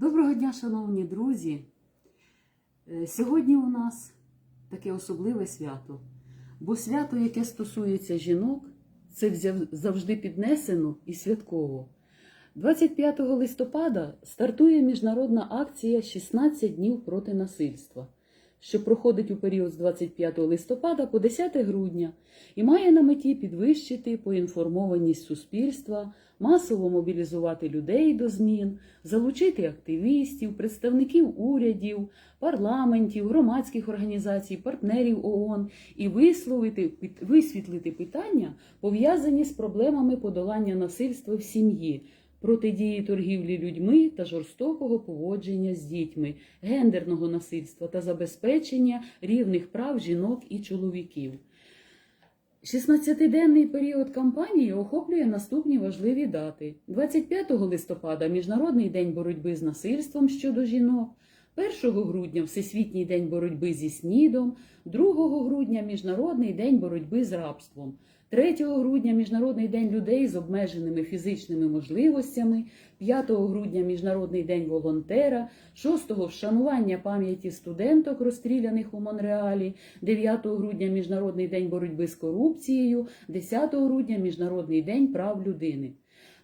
Доброго дня, шановні друзі! Е, Сьогодні у нас таке особливе свято. Бо свято, яке стосується жінок, це завжди піднесено і святково. 25 листопада стартує міжнародна акція «16 днів проти насильства, що проходить у період з 25 листопада по 10 грудня і має на меті підвищити поінформованість суспільства, масово мобілізувати людей до змін, залучити активістів, представників урядів, парламентів, громадських організацій, партнерів ООН і висловити, висвітлити питання, пов'язані з проблемами подолання насильства в сім'ї, протидії торгівлі людьми та жорстокого поводження з дітьми, гендерного насильства та забезпечення рівних прав жінок і чоловіків. 16-денний період кампанії охоплює наступні важливі дати: 25 листопада Міжнародний день боротьби з насильством щодо жінок, 1 грудня Всесвітній день боротьби зі СНІДом, 2 грудня Міжнародний день боротьби з рабством, 3 грудня Міжнародний день людей з обмеженими фізичними можливостями, 5 грудня Міжнародний день волонтера, 6 вшанування пам'яті студенток, розстріляних у Монреалі, 9 грудня Міжнародний день боротьби з корупцією, 10 грудня Міжнародний день прав людини.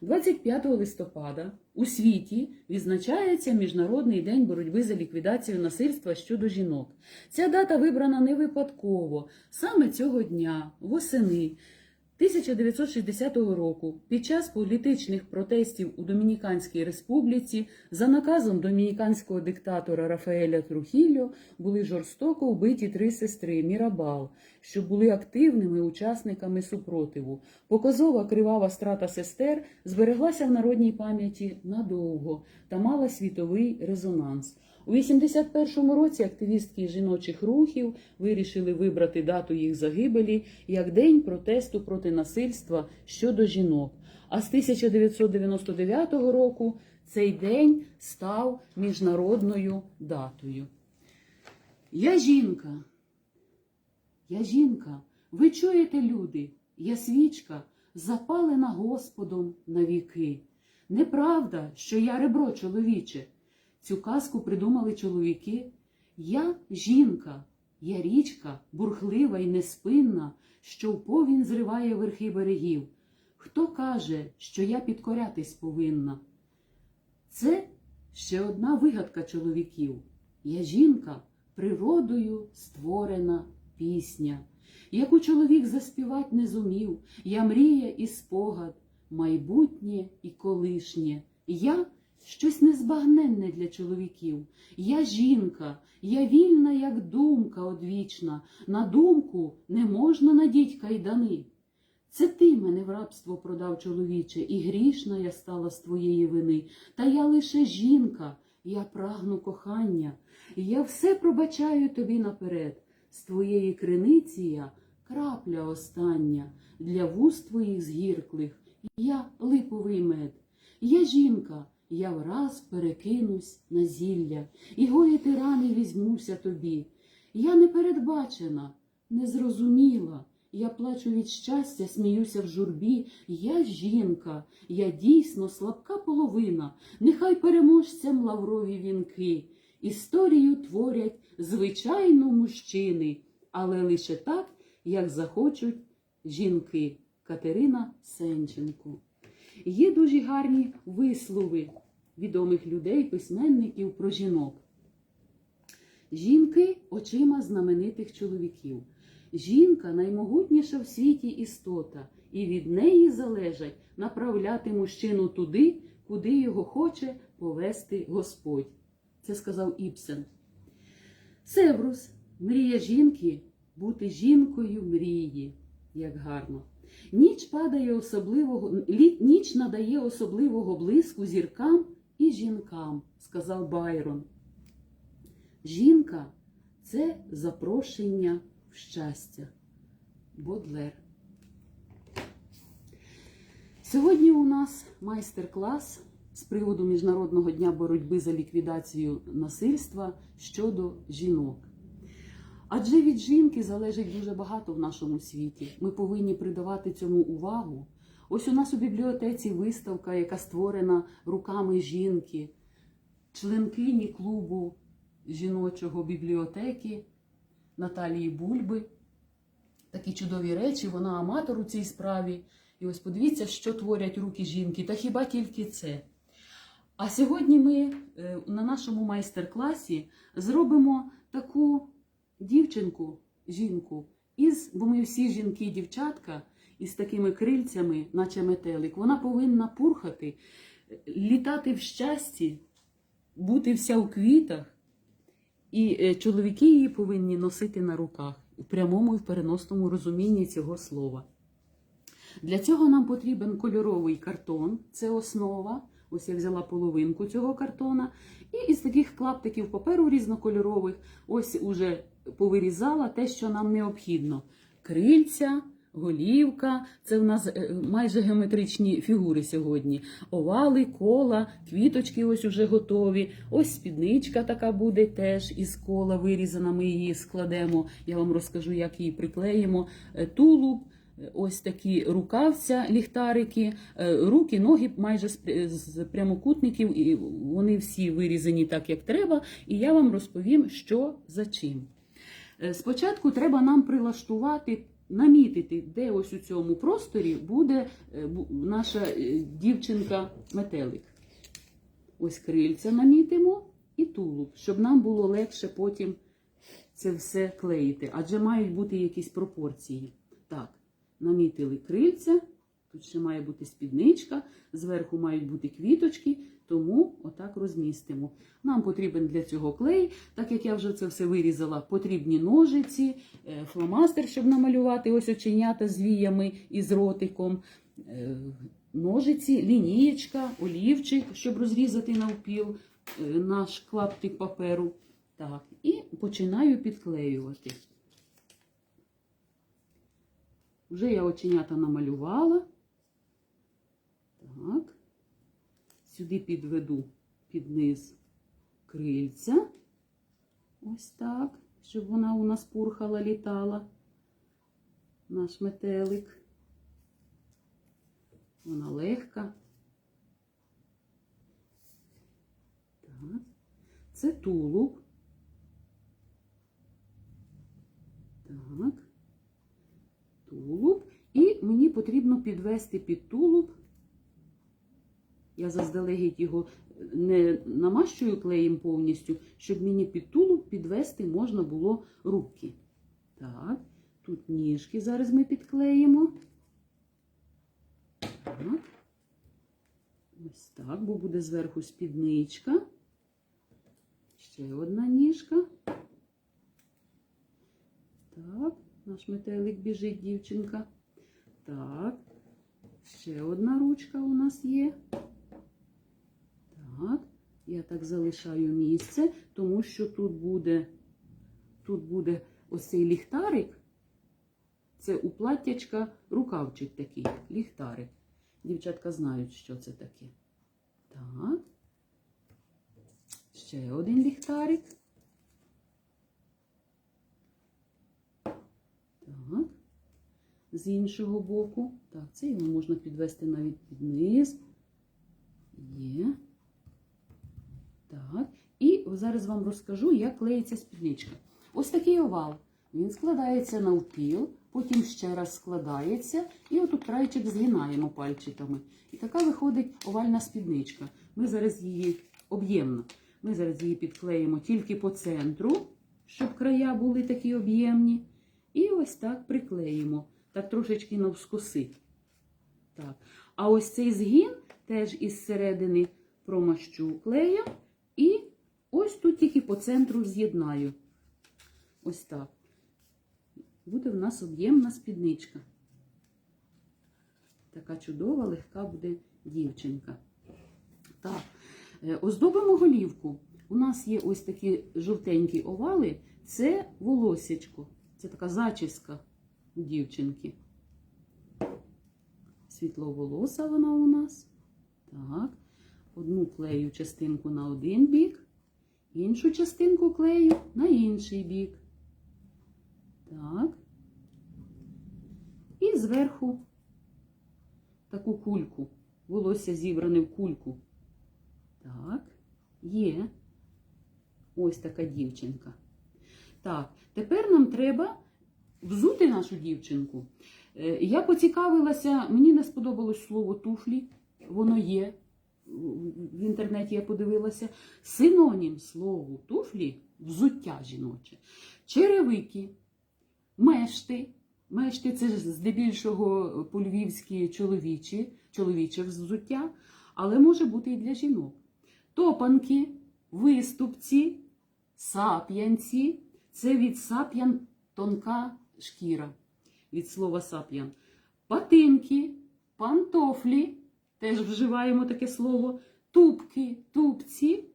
25 листопада у світі відзначається Міжнародний день боротьби за ліквідацію насильства щодо жінок. Ця дата вибрана не випадково. Саме цього дня, восени 1960 року, під час політичних протестів у Домініканській республіці, за наказом домініканського диктатора Рафаеля Трухільо були жорстоко вбиті три сестри Мірабал, що були активними учасниками супротиву. Показова кривава страта сестер збереглася в народній пам'яті надовго та мала світовий резонанс. У 81-му році активістки жіночих рухів вирішили вибрати дату їх загибелі як день протесту проти насильства щодо жінок. А з 1999 року цей день став міжнародною датою. Я жінка. Я жінка. Ви чуєте, люди? Я свічка, запалена Господом на віки. Неправда, що я ребро чоловіче. Цю казку придумали чоловіки. Я жінка, я річка, бурхлива і неспинна, що в повінь зриває верхи берегів. Хто каже, що я підкорятись повинна? Це ще одна вигадка чоловіків. Я жінка, природою створена пісня, яку чоловік заспівать не зумів. Я мрія і спогад, майбутнє і колишнє. Я щось незбагненне для чоловіків. Я жінка, я вільна, як думка одвічна. На думку не можна надіть кайдани. Це ти мене в рабство продав, чоловіче, і грішна я стала з твоєї вини. Та я лише жінка, я прагну кохання, я все пробачаю тобі наперед. З твоєї криниці я крапля остання, для вуст твоїх згірклих, я липовий мед. Я жінка, я враз перекинусь на зілля, і гоїти рани візьмуся тобі. Я не передбачена, не зрозуміла. Я плачу від щастя, сміюся в журбі. Я жінка, я дійсно слабка половина. Нехай переможцям лаврові вінки. Історію творять звичайно мужчини, але лише так, як захочуть жінки. Катерина Сенченко. Є дуже гарні вислови відомих людей, письменників про жінок. Жінки очима знаменитих чоловіків. Жінка наймогутніша в світі істота, і від неї залежать направляти мужчину туди, куди його хоче повести Господь. Це сказав Іпсен. Севрус, мрія жінки бути жінкою мрії, як гарно. Ніч падає особливого, ніч надає особливого блиску зіркам і жінкам, сказав Байрон. Жінка це запрошення в щастя. Бодлер. Сьогодні у нас майстер-клас з приводу Міжнародного дня боротьби за ліквідацію насильства щодо жінок. Адже від жінки залежить дуже багато в нашому світі. Ми повинні придавати цьому увагу. Ось у нас у бібліотеці виставка, яка створена руками жінки. членкині клубу жіночого бібліотеки Наталії Бульби. Такі чудові речі, вона аматор у цій справі. І ось подивіться, що творять руки жінки, та хіба тільки це. А сьогодні ми е, на нашому майстер-класі зробимо таку дівчинку, жінку, із, бо ми всі жінки, дівчатка, із такими крильцями, наче метелик. Вона повинна пурхати, літати в щасті, бути вся у квітах. І е, чоловіки її повинні носити на руках у прямому і в переносному розумінні цього слова. Для цього нам потрібен кольоровий картон, це основа. Ось я взяла половинку цього картона. І із таких клаптиків паперу різнокольорових, ось уже повирізала те, що нам необхідно: крильця, голівка. Це в нас е, майже геометричні фігури сьогодні. Овали, кола, квіточки ось уже готові. Ось спідничка така буде теж із кола вирізана. Ми її складемо. Я вам розкажу, як її приклеїмо. Е, Тулуб. Ось такі рукавця, ліхтарики, е, руки, ноги майже з прямокутників, і вони всі вирізані так, як треба. І я вам розповім, що за чим. Е, Спочатку треба нам прилаштувати, намітити, де ось у цьому просторі буде е, наша е, дівчинка-метелик. Ось крильця намітимо і тулуб, щоб нам було легше потім це все клеїти, адже мають бути якісь пропорції. Так, намітили крильця, тут ще має бути спідничка, зверху мають бути квіточки, тому отак розмістимо. Нам потрібен для цього клей, так як я вже це все вирізала, потрібні ножиці, е, фломастер, щоб намалювати ось оченята з віями і з ротиком. е, Ножиці, лінієчка, олівчик, щоб розрізати навпіл е, наш клаптик паперу. Так, і починаю підклеювати. Вже я оченята намалювала. Так. Сюди підведу під низ крильця. Ось так, щоб вона у нас пурхала, літала. Наш метелик. Вона легка. Так. Це тулуб. Так. Тулуб. І мені потрібно підвести під тулуб. Я заздалегідь його не намащую клеєм повністю, щоб мені під тулуб підвести можна було руки. Так, тут ніжки зараз ми підклеїмо. Так. Ось так, бо буде зверху спідничка. Ще одна ніжка. Так, наш метелик біжить, дівчинка. Так, ще одна ручка у нас є. Так, я так залишаю місце, тому що тут буде, тут буде ось цей ліхтарик. Це у платтячка рукавчик такий, ліхтарик. Дівчатка знають, що це таке. Так. Ще один ліхтарик. Так. З іншого боку. Так, це його можна підвести навіть під низ. Є. І зараз вам розкажу, як клеїться спідничка. Ось такий овал. Він складається навпіл, потім ще раз складається, і отут крайчик згинаємо пальчиками. І така виходить овальна спідничка. Ми зараз її об'ємно. Ми зараз її підклеїмо тільки по центру, щоб края були такі об'ємні. І ось так приклеїмо, так трошечки навскоси. Так. А ось цей згін теж із середини промащу клеєм. І ось тут тільки по центру з'єднаю. Ось так. Буде в нас об'ємна спідничка. Така чудова, легка буде дівчинка. Так, е, оздобимо голівку. У нас є ось такі жовтенькі овали. Це волосечко. Це така зачіска дівчинки. Світловолоса вона у нас. Так. Одну клею частинку на один бік, іншу частинку клею на інший бік. Так. І зверху таку кульку. Волосся зібране в кульку. Так. Є. Ось така дівчинка. Так, тепер нам треба взути нашу дівчинку. Е, Я поцікавилася, мені не сподобалось слово туфлі, воно є. В інтернеті я подивилася. Синонім слову туфлі взуття жіноче. Черевики, мешти. Мешти це здебільшого по-львівськи чоловічі, чоловіче взуття, але може бути і для жінок. Топанки, виступці, сап'янці це від сап'ян тонка шкіра, від слова сап'ян. Патинки, пантофлі, теж вживаємо таке слово, тупки, тупці,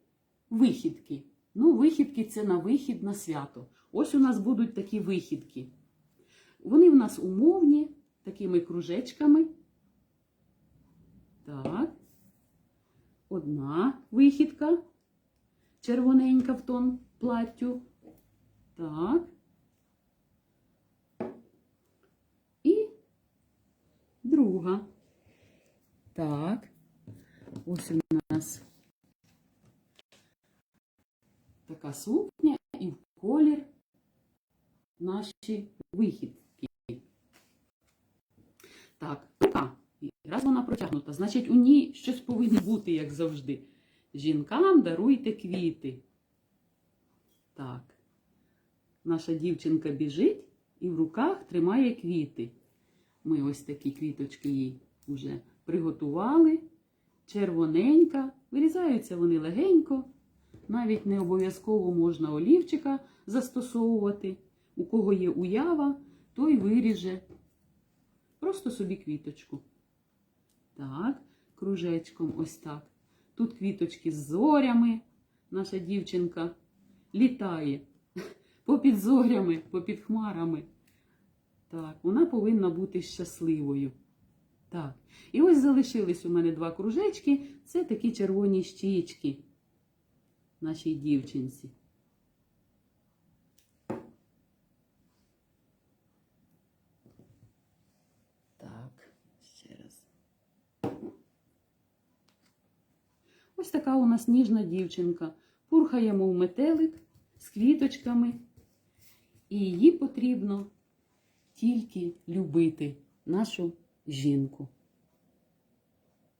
вихідки. Ну, вихідки це на вихід на свято. Ось у нас будуть такі вихідки. Вони в нас умовні, такими кружечками. Так. Одна вихідка, червоненька в тон платтю. Так. І друга. Так. Ось у нас така сукня і в колір наші вихідки. Так, рука. Раз вона протягнута, значить у ній щось повинно бути, як завжди. Жінкам даруйте квіти. Так. Наша дівчинка біжить і в руках тримає квіти. Ми ось такі квіточки їй вже приготували. Червоненька. Вирізаються вони легенько. Навіть не обов'язково можна олівчика застосовувати. У кого є уява, той виріже просто собі квіточку. Так, кружечком ось так. Тут квіточки з зорями. Наша дівчинка літає попід зорями, попід хмарами. Так, вона повинна бути щасливою. Так. І ось залишились у мене два кружечки. Це такі червоні щічки нашій дівчинці. Так, ще раз. Ось така у нас ніжна дівчинка. Пурхаємо в метелик з квіточками. І її потрібно тільки любити, нашу жінку.